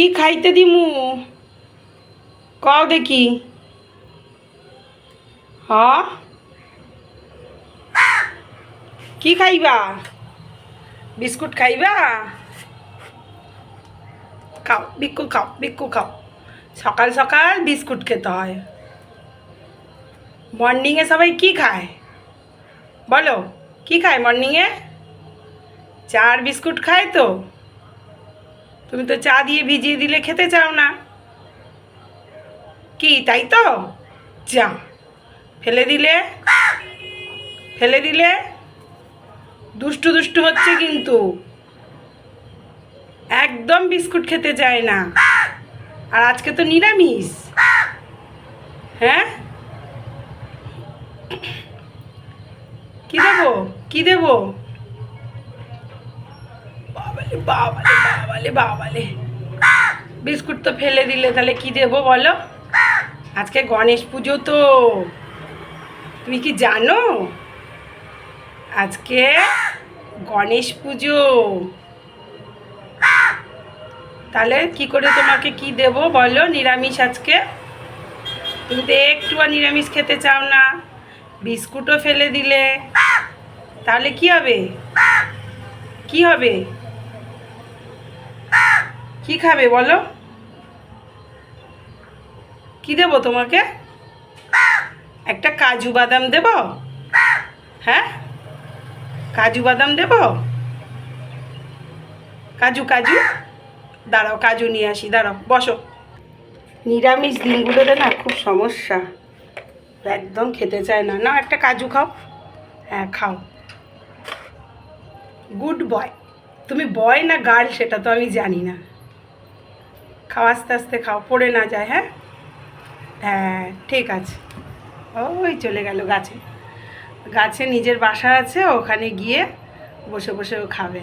কি খাইতে দিমু? কও দেখি। হ? কি খাইবা? বিস্কুট খাইবা? খাও বিক্কু খাও বিক্কু খাও। সকাল সকাল বিস্কুট খেতে হয়। মর্নিংয়ে সবাই কি খায়? বলো, কি খায় মর্নিংয়ে? চার বিস্কুট খায় তো? তুমি তো চা দিয়ে ভিজিয়ে দিলে খেতে চাও না। কি, তাই তো? যা, ফেলে দিলে ফেলে দিলে, দুষ্টু দুষ্টু হচ্ছে কিন্তু। একদম বিস্কুট খেতে চায় না। আর আজকে তো নিরামিষ। হ্যাঁ? কি দেবো? কি দেবো? বাবালে বাবালে বাবালে বাবালে। বিস্কুট তো ফেলে দিলে, তাহলে কি দেবো বলো? আজকে গণেশ পুজো তো। তুমি কি জানো? আজকে গণেশ পুজো। তাহলে কি করে তোমাকে কি দেব বলো? নিরামিষ আজকে? তুমি তো একটু আর নিরামিষ খেতে চাও না। বিস্কুটও ফেলে দিলে। তাহলে কি হবে? কি হবে? কি খাবে বলো? কি দেবো তোমাকে? একটা কাজু বাদাম দেব? হ্যাঁ? কাজু বাদাম দেব? কাজু কাজু? দাঁড়াও, কাজু নিয়ে আসি, দাঁড়াও, বসো। নিরামিষ দিনগুলোতে না খুব সমস্যা। একদম খেতে চায় না। না একটা কাজু খাও। হ্যাঁ খাও। Good boy. তুমি বয় না গার্ল সেটা তো আমি জানি না। খাও, আস্তে আস্তে খাও, পড়ে না যায় হ্যাঁ? হ্যাঁ ঠিক আছে। ওই চলে গেল গাছে। গাছে নিজের বাসা আছে, ওখানে গিয়ে বসে বসে খাবে।